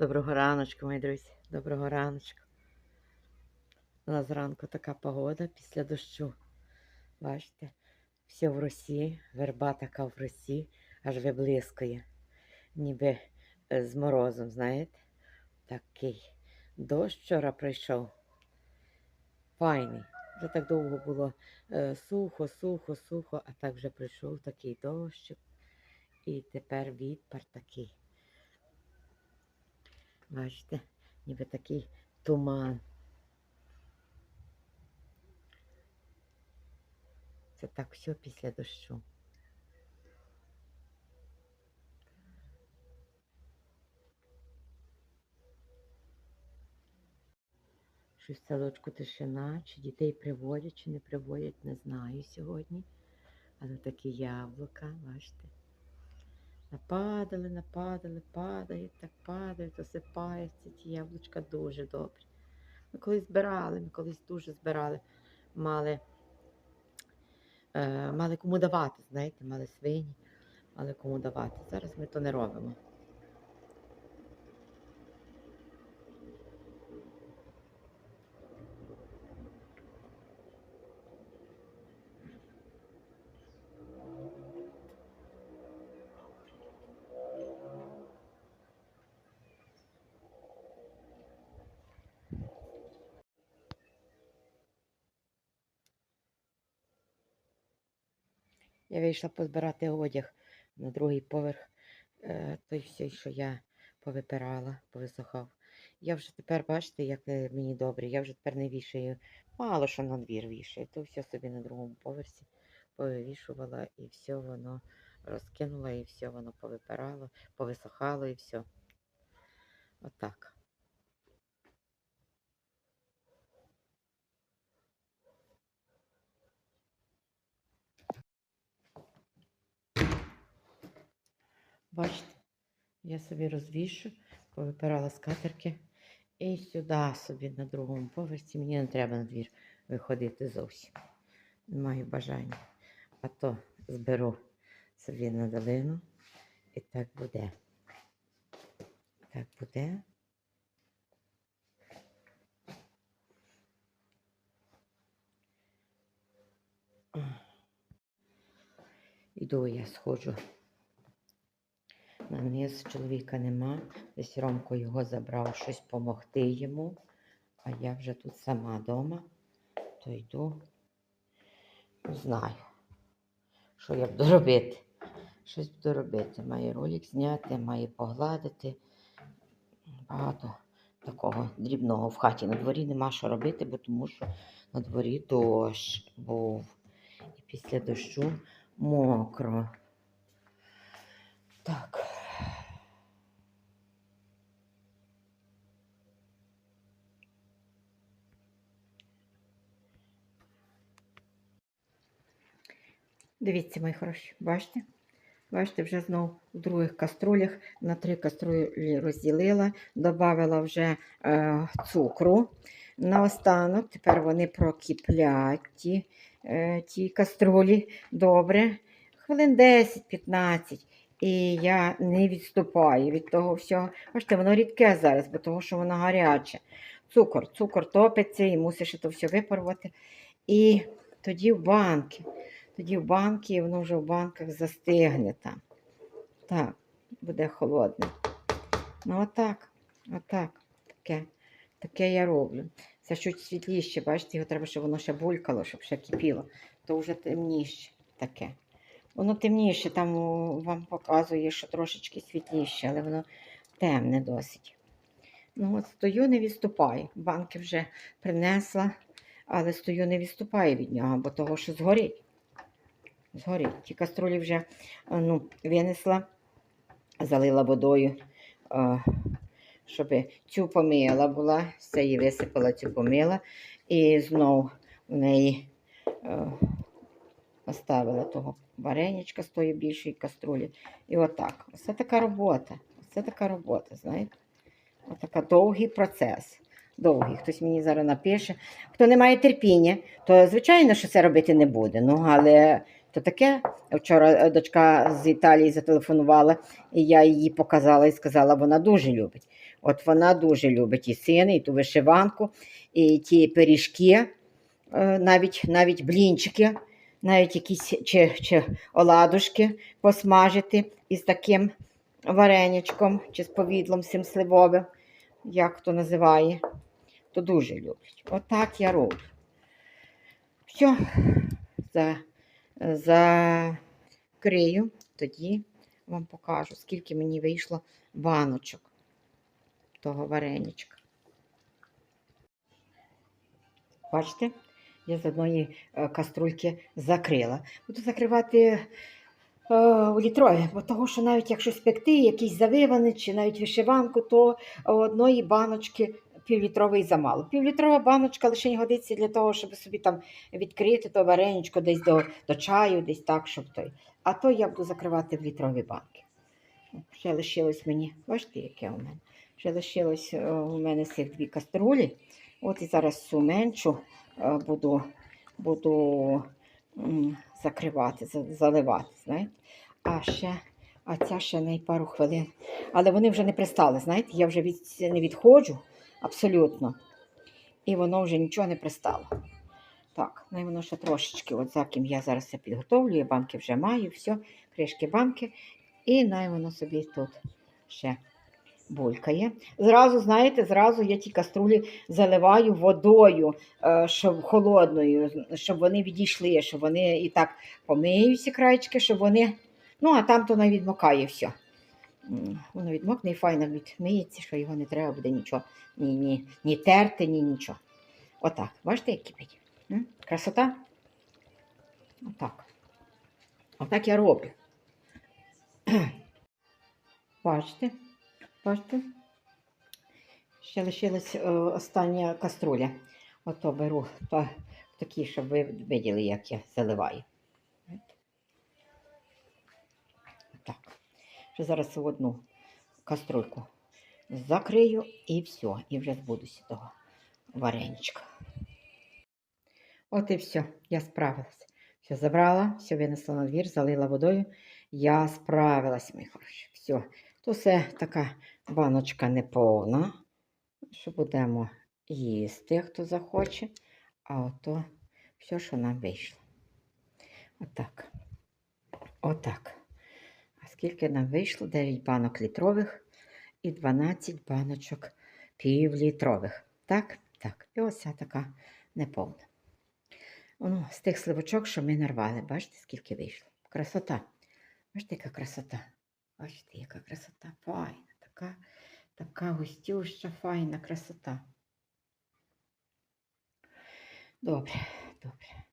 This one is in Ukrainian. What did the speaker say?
Доброго раночку, мої друзі. Доброго раночку. У нас зранку така погода після дощу. Бачите, все в росі, верба така в росі, аж виблискує. Ніби е, з морозом, знаєте? Такий. Дощ вчора прийшов. Файний. Вже так довго було е, сухо, сухо, сухо, а так вже прийшов такий дощик. І тепер відпар такий. Бачите, ніби такий туман. Це так все після дощу. Щось в садочку тишина, чи дітей приводять, чи не приводять, не знаю сьогодні. Але такі яблука, бачите. Нападали, нападали, падають, так падають, осипаються ті яблучка дуже добрі. Ми колись збирали, ми колись дуже збирали, мали, е, мали кому давати, знаєте, мали свині, мали кому давати. Зараз ми то не робимо. Я вийшла позбирати одяг на другий поверх, е, той все, що я повипирала, повисохав. Я вже тепер, бачите, як мені добре, я вже тепер не вішаю, мало що на двір вішаю, то все собі на другому поверсі повивішувала і все воно розкинула, і все воно повипирало, повисохало і все. Отак. Бачите, я собі розвішу, повипирала скатерки і сюди собі на другому поверсі. Мені не треба на двір виходити зовсім. Не маю бажання. А то зберу собі на долину і так буде. Так буде. Іду я сходжу на низ чоловіка нема. Десь Ромко його забрав щось помогти йому. А я вже тут сама вдома, то йду. Знаю, що я буду робити. Щось буду робити. Маю ролик зняти, маю погладити. Багато такого дрібного в хаті. На дворі нема що робити, бо тому що на дворі дощ був. І після дощу мокро. Так. Дивіться, мої хороші, бачите? Бачите, вже знову в других каструлях на три каструлі розділила, додала вже е, цукру. Наостанок, тепер вони прокиплять ті, е, ті каструлі добре. Хвилин 10-15. І я не відступаю від того всього. Бачите, воно рідке зараз, бо того, що воно гаряче. Цукор, цукор топиться і мусиш то все випарувати. І тоді в банки. Тоді в банки, і воно вже в банках застигне там. Так, буде холодне. Ну, отак, отак. Таке, таке я роблю. Це чуть світліше, бачите, його треба, щоб воно ще булькало, щоб ще кипіло. То вже темніше таке. Воно темніше, там вам показує, що трошечки світліше, але воно темне досить. Ну, от стою, не відступаю. Банки вже принесла, але стою, не відступаю від нього, бо того, що згорить. Згорить. Ті каструлі вже е, ну, винесла, залила водою, е, щоб цю помила була, все її висипала, цю помила. І знов в неї е, поставила того вареничка з тої більшої каструлі. І отак. Оце така робота. Оце така робота, знаєте? Отака довгий процес. Довгий. Хтось мені зараз напише. Хто не має терпіння, то звичайно, що це робити не буде. Ну, але то таке. Вчора е, дочка з Італії зателефонувала, і я її показала і сказала, вона дуже любить. От вона дуже любить і сини, і ту вишиванку, і ті пиріжки, е, навіть, навіть блінчики, навіть якісь чи, чи оладушки посмажити із таким вареничком чи з повідлом цим сливовим, як хто називає, то дуже люблять. Отак я роблю. Все, закрию, тоді вам покажу, скільки мені вийшло баночок того вареничка. Бачите, я з одної е, каструльки закрила. Буду закривати е, у літрові, бо того, що навіть якщо спекти якийсь завиваний чи навіть вишиванку, то одної баночки півлітровий замало. Півлітрова баночка лише годиться для того, щоб собі там відкрити то вареничко десь до, до чаю, десь так, щоб той. А то я буду закривати в літрові банки. Ще лишилось мені, бачите, яке у мене. Ще лишилось е, у мене цих дві каструлі. От і зараз цю меншу е, буду, буду закривати, заливати. знаєте. А ще, а ця ще не пару хвилин. Але вони вже не пристали, знаєте, я вже від, не відходжу абсолютно. І воно вже нічого не пристало. Так, ну і воно ще трошечки, от за ким я зараз це підготовлю, я банки вже маю, все, кришки банки. І най воно собі тут ще булькає. Зразу, знаєте, зразу я ті каструлі заливаю водою, е, щоб холодною, щоб вони відійшли, щоб вони і так помиють ці краєчки, щоб вони. Ну, а там то не відмокає все. Воно відмокне і файно відмиється, що його не треба буде нічого, ні, ні, ні терти, ні нічого. Отак. Бачите, як кипить? Красота? Отак. Отак я роблю. Бачите? Бачите? Ще лишилась е, остання каструля. Ото беру та, такі, щоб ви виділи, як я заливаю. Зараз в одну каструльку закрию і все. І вже збудуся того вареничка. От і все, я справилась. Все забрала, все винесла на двір, залила водою. Я справилась, мої хороші. Все. То все така баночка неповна, що будемо їсти, хто захоче. А ото все, що нам вийшло. Отак. Отак. Скільки нам вийшло? 9 банок літрових і 12 баночок півлітрових. Так? Так. І ось ця така неповна. Ну, з тих сливочок, що ми нарвали. Бачите, скільки вийшло? Красота. Бачите, яка красота. Бачите, яка красота. Файна. Така, така густюща, файна красота. Добре, добре.